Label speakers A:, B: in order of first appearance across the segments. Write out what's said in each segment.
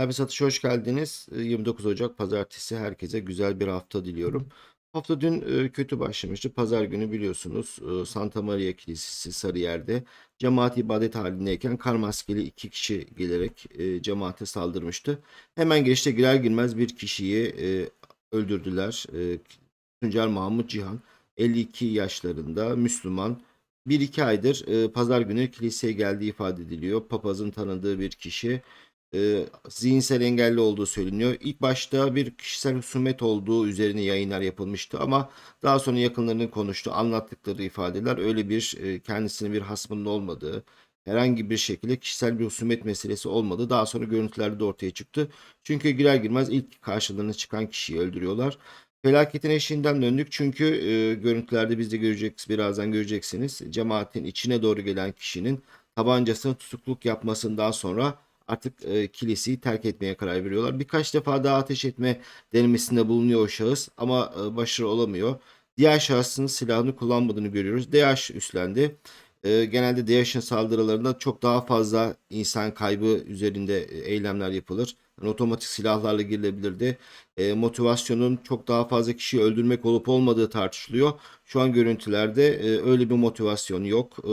A: Abi satışa hoş geldiniz. Ee, 29 Ocak Pazartesi herkese güzel bir hafta diliyorum. Hafta dün e, kötü başlamıştı. Pazar günü biliyorsunuz e, Santa Maria Kilisesi Sarıyer'de cemaat ibadet halindeyken kar maskeli iki kişi gelerek e, cemaate saldırmıştı. Hemen geçte girer girmez bir kişiyi öldürdüler. Tuncer Mahmut Cihan 52 yaşlarında Müslüman. Bir iki aydır pazar günü kiliseye geldiği ifade ediliyor. Papazın tanıdığı bir kişi e, zihinsel engelli olduğu söyleniyor. İlk başta bir kişisel husumet olduğu üzerine yayınlar yapılmıştı ama daha sonra yakınlarının konuştu, anlattıkları ifadeler öyle bir e, kendisinin bir hasmının olmadığı, herhangi bir şekilde kişisel bir husumet meselesi olmadı. Daha sonra görüntülerde de ortaya çıktı. Çünkü girer girmez ilk karşılarına çıkan kişiyi öldürüyorlar. Felaketin eşiğinden döndük çünkü e, görüntülerde biz de göreceksiniz, birazdan göreceksiniz. Cemaatin içine doğru gelen kişinin tabancasını tutukluk yapmasından sonra artık e, kiliseyi terk etmeye karar veriyorlar. Birkaç defa daha ateş etme denemesinde bulunuyor o şahıs ama e, başarılı olamıyor. Diğer şahsın silahını kullanmadığını görüyoruz. DH üstlendi. E, genelde DH'ın saldırılarında çok daha fazla insan kaybı üzerinde e, eylemler yapılır. Yani otomatik silahlarla girilebilirdi. E, motivasyonun çok daha fazla kişiyi öldürmek olup olmadığı tartışılıyor. Şu an görüntülerde e, öyle bir motivasyon yok. E,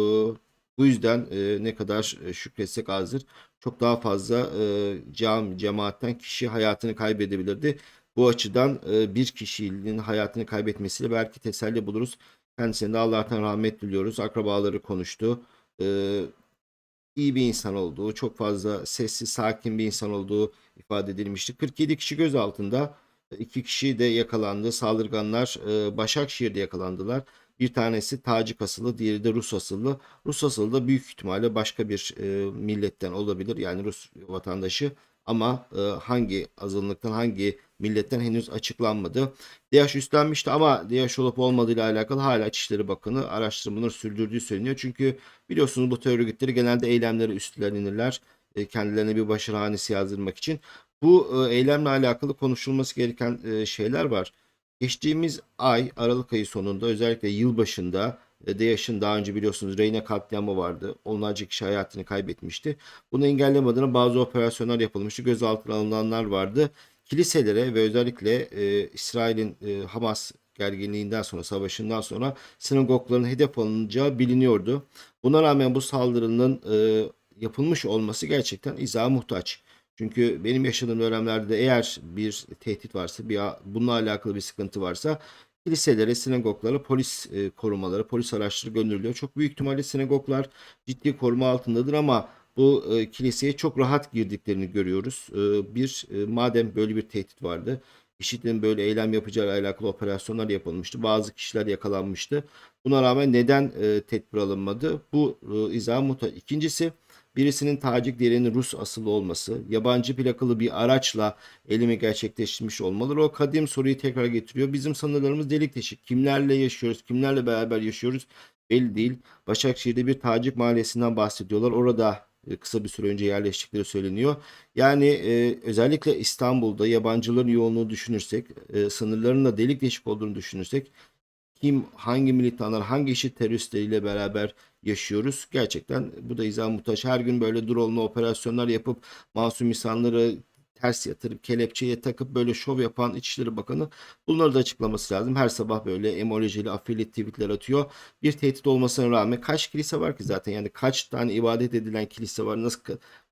A: bu yüzden e, ne kadar e, şükretsek azdır. Çok daha fazla e, cam, cemaatten kişi hayatını kaybedebilirdi. Bu açıdan e, bir kişinin hayatını kaybetmesiyle belki teselli buluruz. Kendisine de Allah'tan rahmet diliyoruz. Akrabaları konuştu. E, iyi bir insan olduğu, çok fazla sessiz, sakin bir insan olduğu ifade edilmişti. 47 kişi gözaltında, iki kişi de yakalandı. Saldırganlar e, Başakşehir'de yakalandılar. Bir tanesi Tacik asıllı, diğeri de Rus asıllı. Rus asıllı da büyük ihtimalle başka bir e, milletten olabilir. Yani Rus vatandaşı ama e, hangi azınlıktan, hangi milletten henüz açıklanmadı. DH üstlenmişti ama DH olup olmadığıyla alakalı hala İçişleri Bakanı araştırmaları sürdürdüğü söyleniyor. Çünkü biliyorsunuz bu terör örgütleri genelde eylemleri üstlenirler. E, kendilerine bir başarı hanesi yazdırmak için. Bu e, eylemle alakalı konuşulması gereken e, şeyler var. Geçtiğimiz ay Aralık ayı sonunda özellikle yılbaşında e, DAEŞ'in daha önce biliyorsunuz Reyne katliamı vardı. Onlarca kişi hayatını kaybetmişti. Bunu engelleme adına bazı operasyonlar yapılmıştı. Gözaltına alınanlar vardı. Kiliselere ve özellikle e, İsrail'in e, Hamas gerginliğinden sonra, savaşından sonra sinagogların hedef alınacağı biliniyordu. Buna rağmen bu saldırının e, yapılmış olması gerçekten izaha muhtaç. Çünkü benim yaşadığım dönemlerde de eğer bir tehdit varsa, bir bununla alakalı bir sıkıntı varsa kiliselere, sinagoglara polis e, korumaları, polis araçları gönderiliyor. Çok büyük ihtimalle sinagoglar ciddi koruma altındadır ama bu e, kiliseye çok rahat girdiklerini görüyoruz. E, bir e, madem böyle bir tehdit vardı, IŞİD'in böyle eylem yapacağı alakalı operasyonlar yapılmıştı. Bazı kişiler yakalanmıştı. Buna rağmen neden e, tedbir alınmadı? Bu e, izah muhtaç. İkincisi birisinin Tacik diğerinin Rus asıllı olması, yabancı plakalı bir araçla elimi gerçekleştirmiş olmaları o kadim soruyu tekrar getiriyor. Bizim sınırlarımız delik deşik. Kimlerle yaşıyoruz, kimlerle beraber yaşıyoruz belli değil. Başakşehir'de bir Tacik mahallesinden bahsediyorlar. Orada e, kısa bir süre önce yerleştikleri söyleniyor. Yani e, özellikle İstanbul'da yabancıların yoğunluğu düşünürsek, e, sınırların da delik deşik olduğunu düşünürsek kim, hangi militanlar, hangi işi teröristleriyle beraber yaşıyoruz. Gerçekten bu da izah muhtaç. Her gün böyle drone'lu operasyonlar yapıp masum insanları ters yatırıp kelepçeye takıp böyle şov yapan İçişleri Bakanı bunları da açıklaması lazım. Her sabah böyle emojili affiliate tweetler atıyor. Bir tehdit olmasına rağmen kaç kilise var ki zaten yani kaç tane ibadet edilen kilise var nasıl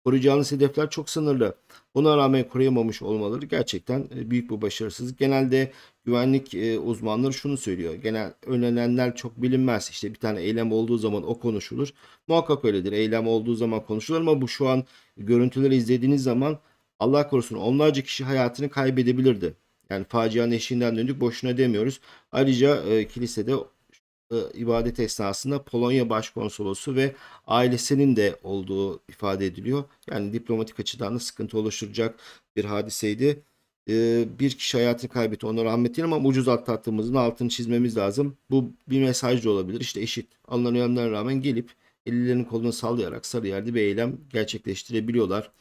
A: koruyacağınız hedefler çok sınırlı. Buna rağmen koruyamamış olmaları gerçekten e, büyük bir başarısızlık. Genelde güvenlik e, uzmanları şunu söylüyor. Genel önlenenler çok bilinmez. İşte bir tane eylem olduğu zaman o konuşulur. Muhakkak öyledir. Eylem olduğu zaman konuşulur ama bu şu an görüntüleri izlediğiniz zaman Allah korusun onlarca kişi hayatını kaybedebilirdi. Yani facianın eşiğinden döndük boşuna demiyoruz. Ayrıca e, kilisede ibadet esnasında Polonya Başkonsolosu ve ailesinin de olduğu ifade ediliyor. Yani diplomatik açıdan da sıkıntı oluşturacak bir hadiseydi. E, bir kişi hayatını kaybetti. Ona rahmet ama ucuz atlattığımızın altını çizmemiz lazım. Bu bir mesaj da olabilir. İşte eşit alınan önlemlere rağmen gelip ellerinin kolunu sallayarak Sarıyer'de bir eylem gerçekleştirebiliyorlar.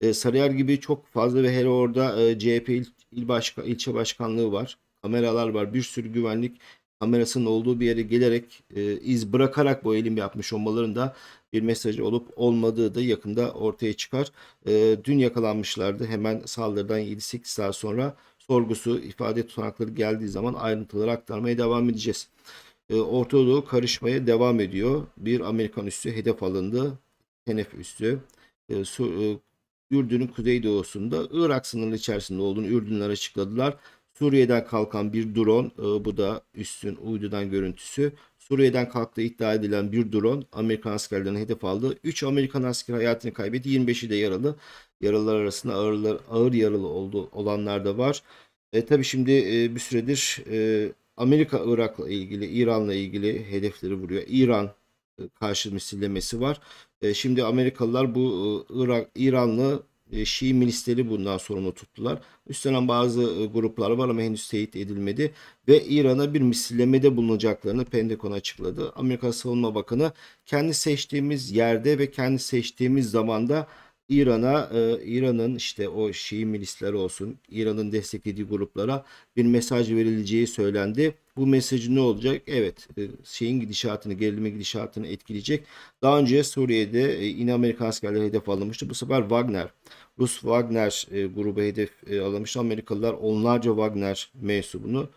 A: E, Sarıyer gibi çok fazla ve hele orada e, CHP il, il başka, ilçe başkanlığı var. Kameralar var. Bir sürü güvenlik kamerasının olduğu bir yere gelerek e, iz bırakarak bu eylem yapmış olmalarında bir mesajı olup olmadığı da yakında ortaya çıkar. E, dün yakalanmışlardı. Hemen saldırıdan 7-8 saat sonra sorgusu, ifade tutanakları geldiği zaman ayrıntıları aktarmaya devam edeceğiz. E, Orta Doğu karışmaya devam ediyor. Bir Amerikan üssü hedef alındı. Tenef üssü. E, e, Ürdün'ün kuzeydoğusunda Irak sınırı içerisinde olduğunu Ürdünler açıkladılar. Suriye'den kalkan bir drone, e, bu da üstün uydudan görüntüsü. Suriye'den kalktığı iddia edilen bir drone Amerikan askerlerine hedef aldı. 3 Amerikan asker hayatını kaybetti. 25'i de yaralı. Yaralılar arasında ağırlar, ağır yaralı oldu, olanlar da var. E, tabii şimdi e, bir süredir e, Amerika Irak'la ilgili, İran'la ilgili hedefleri vuruyor. İran e, karşı misillemesi var. E, şimdi Amerikalılar bu e, Irak, İranlı Şii milisleri bundan sorumlu tuttular. Üstlenen bazı e, gruplar var ama henüz teyit edilmedi. Ve İran'a bir misillemede bulunacaklarını Pentagon açıkladı. Amerika Savunma Bakanı kendi seçtiğimiz yerde ve kendi seçtiğimiz zamanda İran'a, e, İran'ın işte o Şii milisler olsun, İran'ın desteklediği gruplara bir mesaj verileceği söylendi. Bu mesajı ne olacak? Evet, e, şeyin gidişatını, gerilime gidişatını etkileyecek. Daha önce Suriye'de e, yine Amerikan askerleri hedef alınmıştı. Bu sefer Wagner, Rus Wagner e, grubu hedef alınmıştı. Amerikalılar onlarca Wagner mensubunu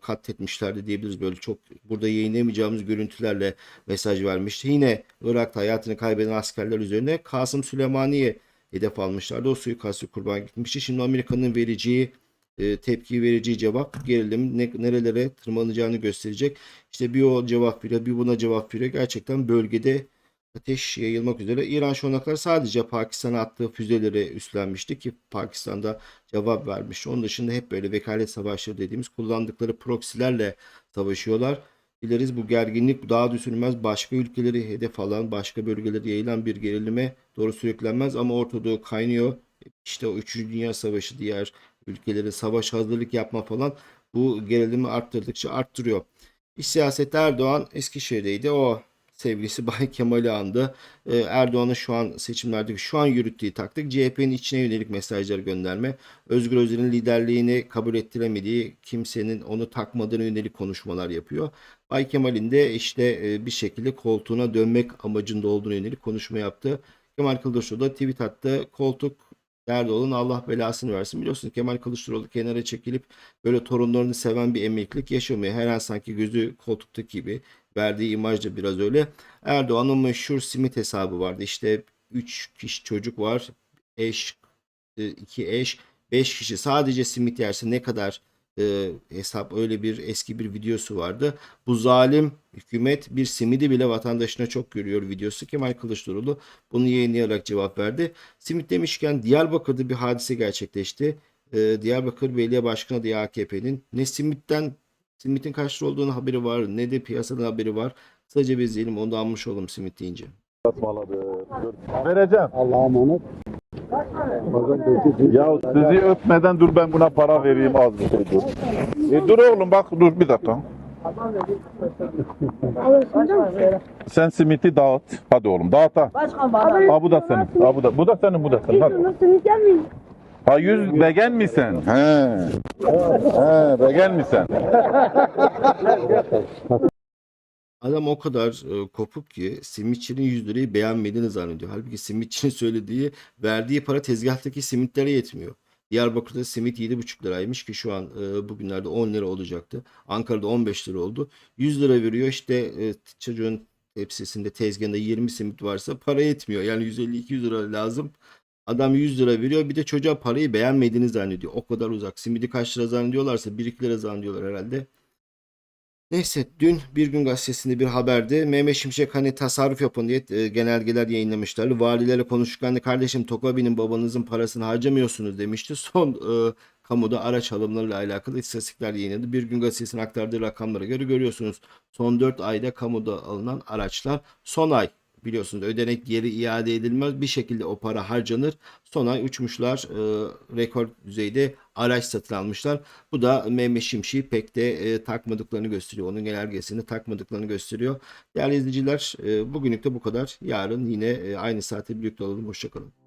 A: katletmişlerdi diyebiliriz. Böyle çok burada yayınlayamayacağımız görüntülerle mesaj vermişti. Yine Irak'ta hayatını kaybeden askerler üzerine Kasım Süleymaniye hedef almışlardı. O suikastı kurban gitmişti. Şimdi Amerika'nın vereceği e, tepki vereceği cevap gerilimin ne, nerelere tırmanacağını gösterecek. İşte bir o cevap veriyor, bir buna cevap veriyor. Gerçekten bölgede ateş yayılmak üzere. İran şu sadece Pakistan'a attığı füzeleri üstlenmişti ki Pakistan'da cevap vermiş. Onun dışında hep böyle vekalet savaşları dediğimiz kullandıkları proksilerle savaşıyorlar. Dileriz bu gerginlik daha düşürülmez başka ülkeleri hedef alan, başka bölgeleri yayılan bir gerilime doğru sürüklenmez ama Orta Doğu kaynıyor. İşte o 3. Dünya Savaşı diğer ülkelerin savaş hazırlık yapma falan bu gerilimi arttırdıkça arttırıyor. İç siyasette Erdoğan Eskişehir'deydi. O sevgilisi Bay Kemal'i andı. Ee, Erdoğan'ın şu an seçimlerdeki şu an yürüttüğü taktik CHP'nin içine yönelik mesajlar gönderme. Özgür Özel'in liderliğini kabul ettiremediği kimsenin onu takmadığına yönelik konuşmalar yapıyor. Bay Kemal'in de işte e, bir şekilde koltuğuna dönmek amacında olduğuna yönelik konuşma yaptı. Kemal Kılıçdaroğlu da tweet attı. Koltuk nerede olun Allah belasını versin. Biliyorsunuz Kemal Kılıçdaroğlu kenara çekilip böyle torunlarını seven bir emeklilik yaşamıyor. Her an sanki gözü koltuktaki gibi verdiği imaj da biraz öyle. Erdoğan'ın meşhur simit hesabı vardı. İşte 3 kişi çocuk var. Eş, 2 eş, 5 kişi sadece simit yerse ne kadar e, hesap öyle bir eski bir videosu vardı. Bu zalim hükümet bir simidi bile vatandaşına çok görüyor videosu. Kemal Kılıçdaroğlu bunu yayınlayarak cevap verdi. Simit demişken Diyarbakır'da bir hadise gerçekleşti. E, Diyarbakır Belediye Başkanı diye AKP'nin ne simitten Simit'in kaç lira olduğunu haberi var ne de piyasadan haberi var. Kısaca bir izleyelim onu da almış olalım simit deyince.
B: Basmaladı. Dur. Vereceğim.
C: Allah'a emanet.
B: Ya sizi öpmeden dur ben buna para vereyim az bir şey dur. E, dur oğlum bak dur bir dakika. Sen simiti dağıt. Hadi oğlum dağıt ha. Ha bu da senin. Ha bu da bu da senin bu da senin. Hadi. Ha yüz begen misin? He. He begen misin?
A: Adam o kadar e, kopuk ki simitçinin 100 lirayı beğenmediğini zannediyor. Halbuki simitçinin söylediği verdiği para tezgahtaki simitlere yetmiyor. Diyarbakır'da simit 7,5 liraymış ki şu an e, bugünlerde 10 lira olacaktı. Ankara'da 15 lira oldu. 100 lira veriyor işte e, çocuğun tepsisinde tezgahında 20 simit varsa para yetmiyor. Yani 150-200 lira lazım. Adam 100 lira veriyor bir de çocuğa parayı beğenmediğini zannediyor. O kadar uzak. Simidi kaç lira zannediyorlarsa 1-2 lira zannediyorlar herhalde. Neyse dün Bir Gün Gazetesi'nde bir haberde Mehmet Şimşek hani tasarruf yapın diye e, genelgeler yayınlamışlardı. Valilere konuşurken de kardeşim Tokabi'nin babanızın parasını harcamıyorsunuz demişti. Son e, kamuda araç alımlarıyla alakalı istatistikler yayınladı. Bir Gün Gazetesi'nin aktardığı rakamlara göre görüyorsunuz. Son 4 ayda kamuda alınan araçlar son ay biliyorsunuz ödenek geri iade edilmez bir şekilde o para harcanır. Son ay uçmuşlar e, rekor düzeyde araç satın almışlar. Bu da Mehmet Şimşek'i pek de e, takmadıklarını gösteriyor. Onun genelgesini takmadıklarını gösteriyor. Değerli izleyiciler e, bugünlük de bu kadar. Yarın yine e, aynı saatte birlikte olalım. Hoşçakalın.